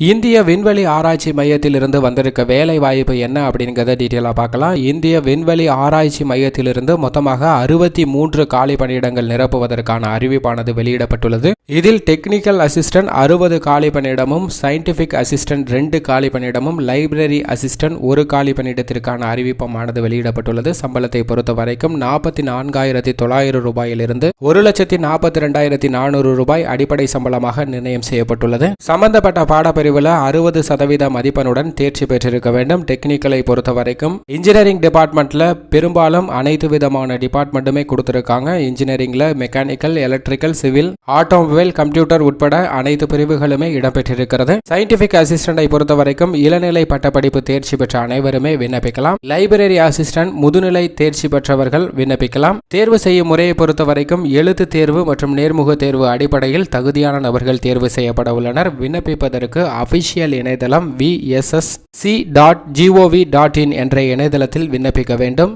இந்திய விண்வெளி ஆராய்ச்சி மையத்திலிருந்து வந்திருக்க வேலை வாய்ப்பு என்ன அப்படிங்கிறத டீட்டெயிலாக பார்க்கலாம். இந்திய விண்வெளி ஆராய்ச்சி மையத்திலிருந்து மொத்தமாக அறுபத்தி மூன்று காலி பணியிடங்கள் நிரப்புவதற்கான அறிவிப்பானது வெளியிடப்பட்டுள்ளது. இதில் டெக்னிக்கல் அசிஸ்டன்ட் அறுபது காலி பணியிடமும் சயின்டிஃபிக் அசிஸ்டன்ட் ரெண்டு காலி பணியிடமும் லைப்ரரி அசிஸ்டன்ட் ஒரு காலி பணியிடத்திற்கான அறிவிப்பமானது வெளியிடப்பட்டுள்ளது. சம்பளத்தை பொறுத்த வரைக்கும் நாற்பத்தி நான்காயிரத்தி தொள்ளாயிரம் ரூபாயிலிருந்து ஒரு லட்சத்தி நாற்பத்தி ரெண்டாயிரத்தி நானூறு ரூபாய் அடிப்படை சம்பளமாக நிர்ணயம் செய்யப்பட்டுள்ளது. சம்பந்தப்பட்ட பிரிவில் அறுபது சதவீத மதிப்பெண்ணுடன் தேர்ச்சி பெற்றிருக்க வேண்டும். டெக்னிக்கலை பொறுத்த வரைக்கும் இன்ஜினியரிங் டிபார்ட்மெண்ட்ல பெரும்பாலும் அனைத்து விதமான டிபார்ட்மெண்ட்டுமே கொடுத்துருக்காங்க. இன்ஜினியரிங்ல mechanical electrical civil automobile computer உட்பட அனைத்து பிரிவுகளுமே இடம்பெற்றிருக்கிறது. சயின்டிபிக் அசிஸ்டண்டை பொறுத்த வரைக்கும் இளநிலை பட்டப்படிப்பு தேர்ச்சி பெற்ற அனைவருமே விண்ணப்பிக்கலாம். லைப்ரரி அசிஸ்டன்ட் முதுநிலை தேர்ச்சி பெற்றவர்கள் விண்ணப்பிக்கலாம். தேர்வு செய்யும் முறையை பொறுத்த வரைக்கும் எழுத்து தேர்வு மற்றும் நேர்முக தேர்வு அடிப்படையில் தகுதியான நபர்கள் தேர்வு செய்யப்பட உள்ளனர். விண்ணப்பிப்பதற்கு அபிஷியல் இணையதளம் VSSC dot gov dot in என்ற இணையதளத்தில் விண்ணப்பிக்க வேண்டும்.